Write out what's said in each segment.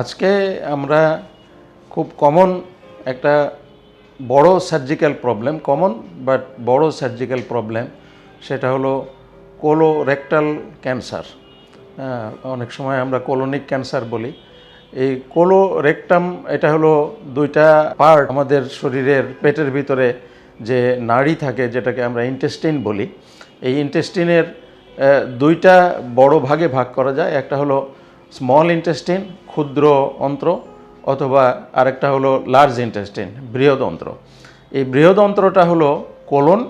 আজকে আমরা খুব কমন একটা বড় সার্জিক্যাল প্রবলেম কমন বাট বড় সার্জিক্যাল প্রবলেম সেটা হলো কোলোরেক্টাল ক্যান্সার অনেক সময় আমরা কোলোনিক ক্যান্সার বলি। এই কোলোরেক্টাম এটা হলো দুইটা পার্ট আমাদের শরীরের পেটের ভিতরে যে নাড়ি থাকে, যেটাকে আমরা ইন্টেস্টিন বলি। এই ইন্টেস্টিনের দুইটা বড় ভাগে ভাগ করা যায়। একটা হলো স্মল ইন্টেস্টিন ক্ষুদ্র অন্ত্র, অথবা আরেকটা হলো লার্জ ইন্টেস্টিন বৃহদন্ত্র এই বৃহদন্ত্রটা হলো কোলন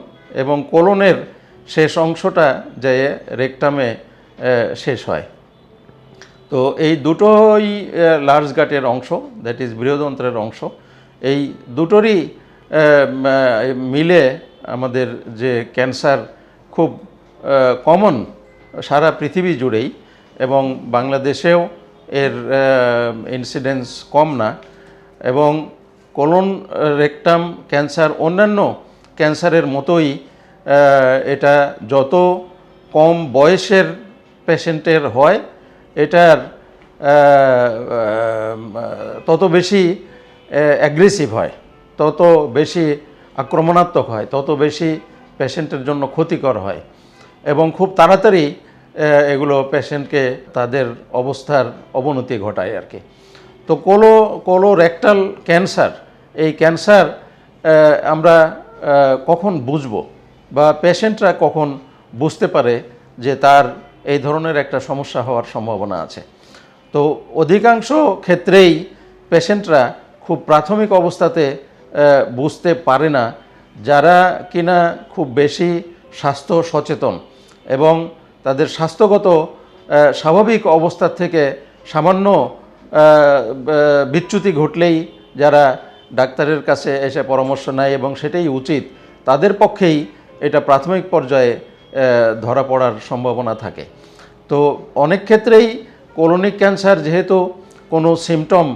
এবং কোলনের শেষ অংশটা যে রেকটামে শেষ হয়। তো এই দুটোই লার্জ গাটের অংশ দ্যাট ইজ বৃহদন্ত্রের অংশ। এই দুটোরই মিলে আমাদের যে ক্যান্সার খুব কমন সারা পৃথিবী জুড়েই এবং বাংলাদেশেও এর ইনসিডেন্স কম না। এবং কোলন রেকটাম ক্যান্সার অন্যান্য ক্যান্সারের মতোই এটা যত কম বয়সের পেশেন্টের হয়, এটার তত বেশি অ্যাগ্রেসিভ হয়, তত বেশি আক্রমণাত্মক হয়, তত বেশি পেশেন্টের জন্য ক্ষতিকর হয়। এবং খুব তাড়াতাড়ি এগুলো পেশেন্টকে তাদের অবস্থার অবনতি ঘটায় আর কি। তো কোলো কোলো রেকটাল ক্যান্সার, এই ক্যান্সার আমরা কখন বুঝব? বা পেশেন্টরা কখন বুঝতে পারে যে তার এই ধরনের একটা সমস্যা হওয়ার সম্ভাবনা আছে? তো অধিকাংশ ক্ষেত্রেই পেশেন্টরা খুব প্রাথমিক অবস্থাতে বুঝতে পারে না যারা কিনা খুব বেশি স্বাস্থ্য সচেতন এবং তাদের স্বাস্থ্যগত স্বাভাবিক অবস্থা থেকে সামান্য বিচ্যুতি ঘটলেই যারা ডাক্তারের কাছে এসে পরামর্শ নেয় এবং সেটাই উচিত, তাদের পক্ষেই এটা প্রাথমিক পর্যায়ে ধরা পড়ার সম্ভাবনা থাকে। তো অনেক ক্ষেত্রেই কোলনিক ক্যান্সার যেহেতু কোনো সিমটম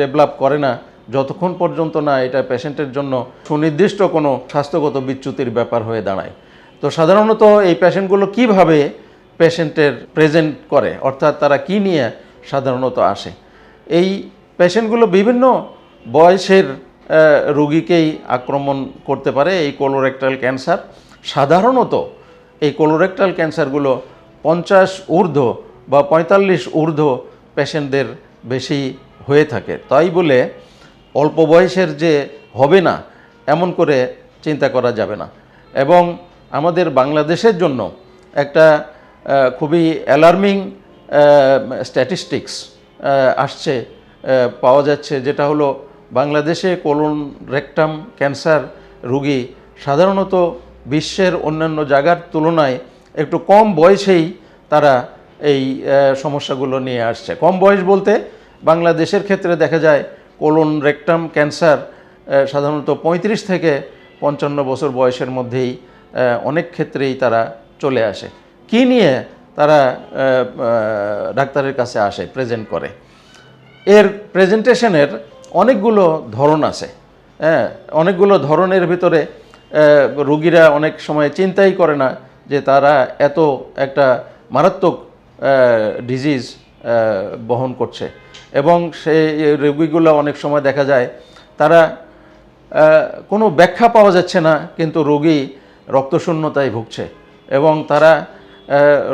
ডেভেলপ করে না, যতক্ষণ পর্যন্ত না এটা পেশেন্টের জন্য সুনির্দিষ্ট কোনো স্বাস্থ্যগত বিচ্যুতির ব্যাপার হয়ে দাঁড়ায়। তো সাধারণত এই পেশেন্টগুলো কীভাবে পেশেন্টের প্রেজেন্ট করে? অর্থাৎ তারা কি নিয়ে সাধারণত আসে? এই পেশেন্টগুলো বিভিন্ন বয়সের রোগীকেই আক্রমণ করতে পারে এই কোলোরেক্টাল ক্যান্সার সাধারণত এই কোলোরেক্টাল ক্যান্সারগুলো পঞ্চাশ ঊর্ধ্ব বা পঁয়তাল্লিশ ঊর্ধ্ব পেশেন্টদের বেশি হয়ে থাকে। তাই বলে অল্প বয়সের যে হবে না, এমন করে চিন্তা করা যাবে না। এবং আমাদের বাংলাদেশের জন্য একটা খুবই অ্যালার্মিং স্ট্যাটিস্টিক্স আসছে পাওয়া যাচ্ছে, যেটা হলো বাংলাদেশে কোলন রেকটাম ক্যান্সার রোগী সাধারণত বিশ্বের অন্যান্য জায়গার তুলনায় একটু কম বয়সেই তারা এই সমস্যাগুলো নিয়ে আসছে। কম বয়স বলতে বাংলাদেশের ক্ষেত্রে দেখা যায় কোলন রেকটাম ক্যান্সার সাধারণত পঁয়ত্রিশ থেকে পঞ্চান্ন বছর বয়সের মধ্যেই অনেক ক্ষেত্রেই তারা চলে আসে। কি নিয়ে তারা ডাক্তারের কাছে আসে প্রেজেন্ট করে? এর প্রেজেন্টেশনের অনেকগুলো ধরন আছে। হ্যাঁ অনেকগুলো ধরনের ভিতরে রোগীরা অনেক সময় চিন্তাই করে না যে তারা এত একটা মারাত্মক ডিজিজ বহন করছে। এবং সেই রোগীগুলো অনেক সময় দেখা যায় তারা কোনো ব্যাখ্যা পাওয়া যাচ্ছে না, কিন্তু রোগী রক্তশূন্যতায় ভুগছে এবং তারা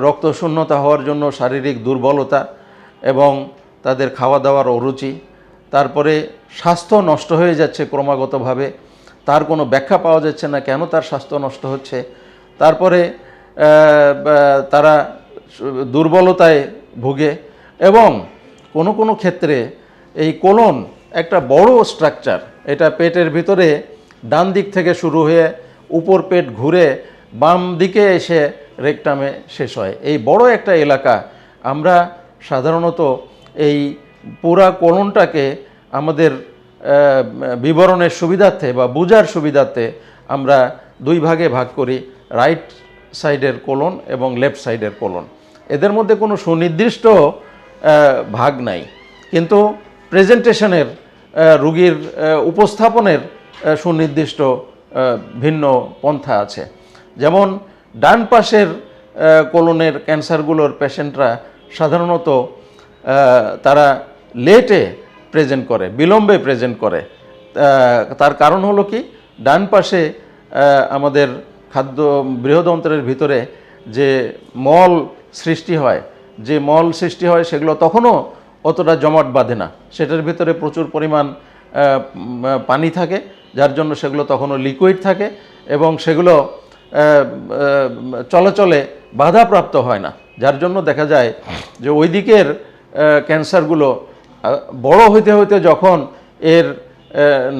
রক্তশূন্যতা হওয়ার জন্য শারীরিক দুর্বলতা এবং তাদের খাওয়া দাওয়ার অরুচি, তারপরে স্বাস্থ্য নষ্ট হয়ে যাচ্ছে ক্রমাগতভাবে, তার কোনো ব্যাখ্যা পাওয়া যাচ্ছে না কেন তার স্বাস্থ্য নষ্ট হচ্ছে, তারপরে তারা দুর্বলতায় ভুগে এবং কোনো কোনো ক্ষেত্রে এই কোলন একটা বড় স্ট্রাকচার, এটা পেটের ভিতরে ডান দিক থেকে শুরু হয়ে উপর পেট ঘুরে বাম দিকে এসে রেকটামে শেষ হয়। এই বড় একটা এলাকা, আমরা সাধারণত এই পুরা কোলনটাকে আমাদের বিবরণের সুবিধার্থে বা বোঝার সুবিধার্থে আমরা দুই ভাগে ভাগ করি, রাইট সাইডের কোলন এবং লেফট সাইডের কোলন। এদের মধ্যে কোনো সুনির্দিষ্ট ভাগ নাই। কিন্তু প্রেজেন্টেশনের রুগীর উপস্থাপনের সুনির্দিষ্ট ভিন্ন পন্থা আছে। যেমন, ডান পাশের কোলনের ক্যান্সারগুলোর পেশেন্টরা সাধারণত তারা লেটে প্রেজেন্ট করে, বিলম্বে প্রেজেন্ট করে। তার কারণ হলো কি? ডান পাশে আমাদের খাদ্য বৃহদন্ত্রের ভিতরে যে মল সৃষ্টি হয়, যে মল সৃষ্টি হয় সেগুলো তখনও অতটা জমাট বাঁধে না। সেটার ভিতরে প্রচুর পরিমাণ পানি থাকে। যার জন্য সেগুলো তখনও লিকুইড থাকে এবং সেগুলো চলাচলে বাধাপ্রাপ্ত হয় না। যার জন্য দেখা যায় যে ওই দিকের ক্যান্সারগুলো বড় হইতে হইতে যখন এর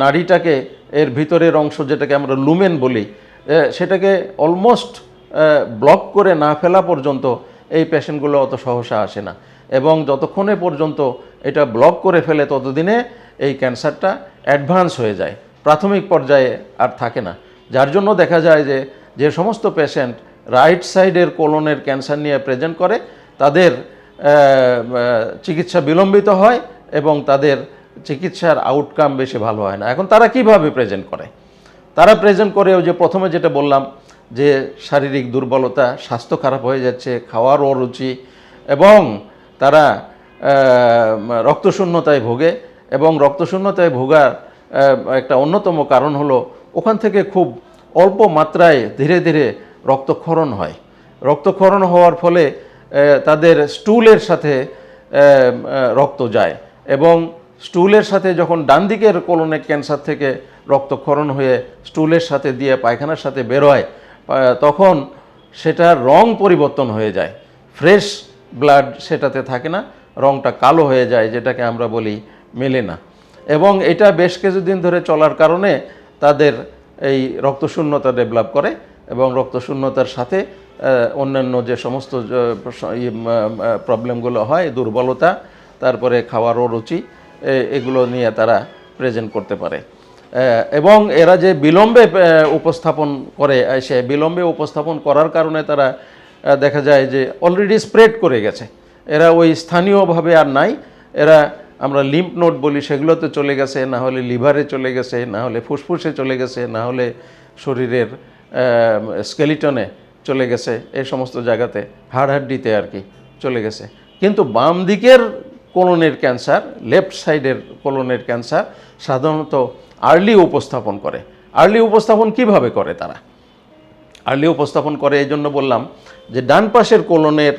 নাড়িটাকে, এর ভিতরের অংশ যেটাকে আমরা লুমেন বলি সেটাকে অলমোস্ট ব্লক করে না ফেলা পর্যন্ত এই পেশেন্টগুলো অত সহসা আসে না। এবং যতক্ষণে পর্যন্ত এটা ব্লক করে ফেলে, ততদিনে এই ক্যান্সারটা অ্যাডভান্স হয়ে যায়। প্রাথমিক পর্যায়ে আর থাকে না। যার জন্য দেখা যায় যে যে সমস্ত পেশেন্ট রাইট সাইডের কোলনের ক্যান্সার নিয়ে প্রেজেন্ট করে, তাদের চিকিৎসা বিলম্বিত হয় এবং তাদের চিকিৎসার আউটকাম বেশি ভালো হয় না। এখন তারা কীভাবে প্রেজেন্ট করে? তারা প্রেজেন্ট করে ওই যে প্রথমে যেটা বললাম, যে শারীরিক দুর্বলতা, স্বাস্থ্য খারাপ হয়ে যাচ্ছে, খাওয়ার অরুচি এবং তারা রক্তশূন্যতায় ভোগে এবং রক্তশূন্যতায় ভোগার একটা অন্যতম কারণ হলো ওখান থেকে খুব অল্প মাত্রায় ধীরে ধীরে রক্তক্ষরণ হয়। রক্তক্ষরণ হওয়ার ফলে তাদের স্টুলের সাথে রক্ত যায় এবং স্টুলের সাথে যখন ডান দিকের কোলনের ক্যান্সার থেকে রক্তক্ষরণ হয়ে স্টুলের সাথে দিয়ে পায়খানার সাথে বেরোয় তখন সেটার রং পরিবর্তন হয়ে যায়। ফ্রেশ ব্লাড সেটাতে থাকে না, রংটা কালো হয়ে যায়, যেটাকে আমরা বলি মেলে না এবং এটা বেশ কিছুদিন ধরে চলার কারণে তাদের এই রক্তশূন্যতা ডেভেলপ করে এবং রক্তশূন্যতার সাথে অন্যান্য যে সমস্ত প্রবলেমগুলো হয়, দুর্বলতা, তারপরে খাওয়ার অরুচি এ- এগুলো নিয়ে তারা প্রেজেন্ট করতে পারে। এবং এরা যে বিলম্বে উপস্থাপন করে সে বিলম্বে উপস্থাপন করার কারণে তারা দেখা যায় যে অলরেডি স্প্রেড করে গেছে। এরা ওই স্থানীয়ভাবে আর নাই। এরা আমরা লিম্প নোট বলি, সেগুলোতে চলে গেছে, না হলে লিভারে চলে গেছে, না হলে ফুসফুসে চলে গেছে, না হলে শরীরের স্কেলিটনে চলে গেছে, এই সমস্ত জায়গাতে হাড় হাড্ডিতে আর কি চলে গেছে। কিন্তু বাম দিকের কোলনের ক্যান্সার লেফট সাইডের কোলনের ক্যান্সার সাধারণত আর্লি উপস্থাপন করে। আর্লি উপস্থাপন কীভাবে করে তারা? আর্লি উপস্থাপন করে, এই জন্য বললাম যে ডান পাশের কোলনের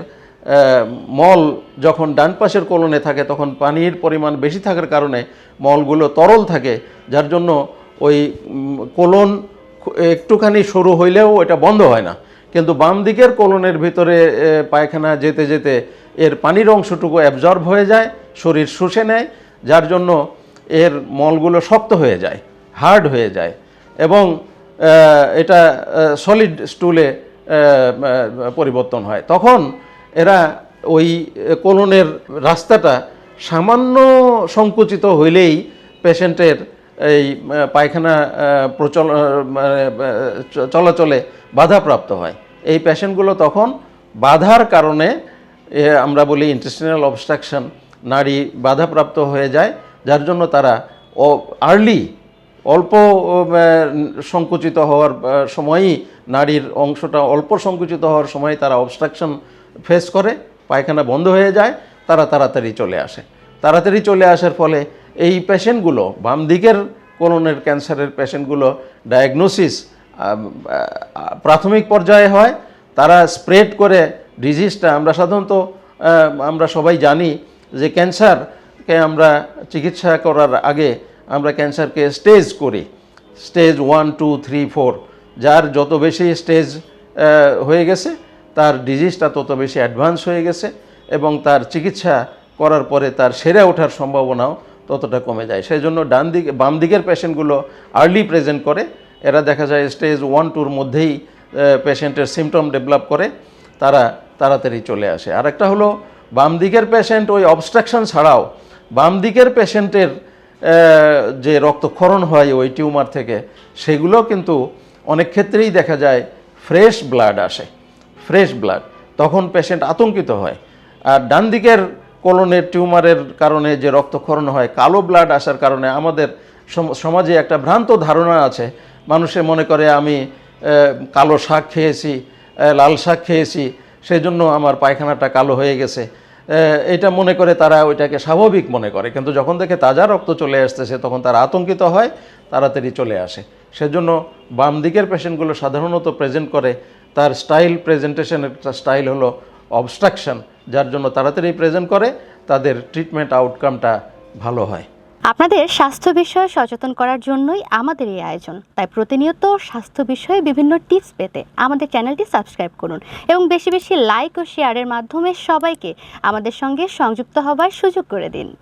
মল যখন ডান পাশের কোলনে থাকে, তখন পানির পরিমাণ বেশি থাকার কারণে মলগুলো তরল থাকে, যার জন্য ওই কোলন একটুখানি সরু হইলেও এটা বন্ধ হয় না। কিন্তু বাম দিকের কোলনের ভিতরে পায়খানা যেতে যেতে এর পানির অংশটুকু অ্যাবজর্ব হয়ে যায়, শরীর শুষে নেয়, যার জন্য এর মলগুলো শক্ত হয়ে যায় হার্ড হয়ে যায়। এবং এটা সলিড স্টুলে পরিবর্তন হয়। তখন এরা ওই কোলনের রাস্তাটা সামান্য সংকুচিত হইলেই পেশেন্টের এই পায়খানা প্রচল মানে, চলাচলে বাধাপ্রাপ্ত হয়। এই পেশেন্টগুলো তখন বাধার কারণে আমরা বলি ইন্টেস্টিনাল অবস্ট্রাকশন নারী বাধাপ্রাপ্ত হয়ে যায় যার জন্য তারা আর্লি অল্প সংকুচিত হওয়ার সময়ই নারীর অংশটা অল্প সংকুচিত হওয়ার সময় তারা অবস্ট্রাকশন ফেস করে, পায়খানা বন্ধ হয়ে যায়, তারা তাড়াতাড়ি চলে আসে। তাড়াতাড়ি চলে আসার ফলে এই পেশেন্টগুলো, বাম দিকের কোলনের ক্যান্সারের পেশেন্টগুলো ডায়াগনোসিস প্রাথমিক পর্যায়ে হয়, তারা স্প্রেড করে ডিজিজটা আমরা সাধারণত আমরা সবাই জানি যে ক্যান্সারকে আমরা চিকিৎসা করার আগে আমরা ক্যান্সারকে স্টেজ করি। Stage one two three four যার যত বেশি স্টেজ হয়ে গেছে তার ডিজিজটা তত বেশি অ্যাডভান্স হয়ে গেছে এবং তার চিকিৎসা করার পরে তার সেরে ওঠার সম্ভাবনাও ততটা কমে যায়। সেই জন্য ডান দিক, বাম দিকের পেশেন্টগুলো আর্লি প্রেজেন্ট করে। এরা দেখা যায় স্টেজ ওয়ান টুর মধ্যেই পেশেন্টের সিমটম ডেভেলপ করে। তারা তাড়াতাড়ি চলে আসে। আর একটা হলো, বাম দিকের পেশেন্ট ওই অবস্ট্রাকশন ছাড়াও বাম দিকের পেশেন্টের যে রক্তক্ষরণ হয় ওই টিউমার থেকে, সেগুলো কিন্তু অনেক ক্ষেত্রেই দেখা যায় ফ্রেশ ব্লাড আসে। ফ্রেশ ব্লাড, তখন পেশেন্ট আতঙ্কিত হয়। আর ডান দিকের কোলনের টিউমারের কারণে যে রক্তক্ষরণ হয়, কালো ব্লাড আসার কারণে আমাদের সম- সমাজে একটা ভ্রান্ত ধারণা আছে। মানুষে মনে করে, আমি কালো শাক খেয়েছি লাল শাক খেয়েছি সেই জন্য আমার পায়খানাটা কালো হয়ে গেছে। এটা মনে করে তারা ওইটাকে স্বাভাবিক মনে করে। কিন্তু যখন দেখে তাজা রক্ত চলে আসতেছে, তখন তারা আতঙ্কিত হয়, তাড়াতাড়ি চলে আসে। সেজন্য বাম দিকের পেশেন্টগুলো সাধারণত প্রেজেন্ট করে তার স্টাইল প্রেজেন্টেশনের স্টাইল হলো অবস্ট্রাকশন যার জন্য তাড়াতাড়ি প্রেজেন্ট করে, তাদের ট্রিটমেন্ট আউটকামটা ভালো হয়। আপনাদের স্বাস্থ্য বিষয়ে সচেতন করার জন্যই আমাদের এই আয়োজন। তাই প্রতিনিয়ত স্বাস্থ্য বিষয়ে বিভিন্ন টিপস পেতে আমাদের চ্যানেলটি সাবস্ক্রাইব করুন এবং বেশি বেশি লাইক ও শেয়ারের মাধ্যমে সবাইকে আমাদের সঙ্গে সংযুক্ত হবার সুযোগ করে দিন।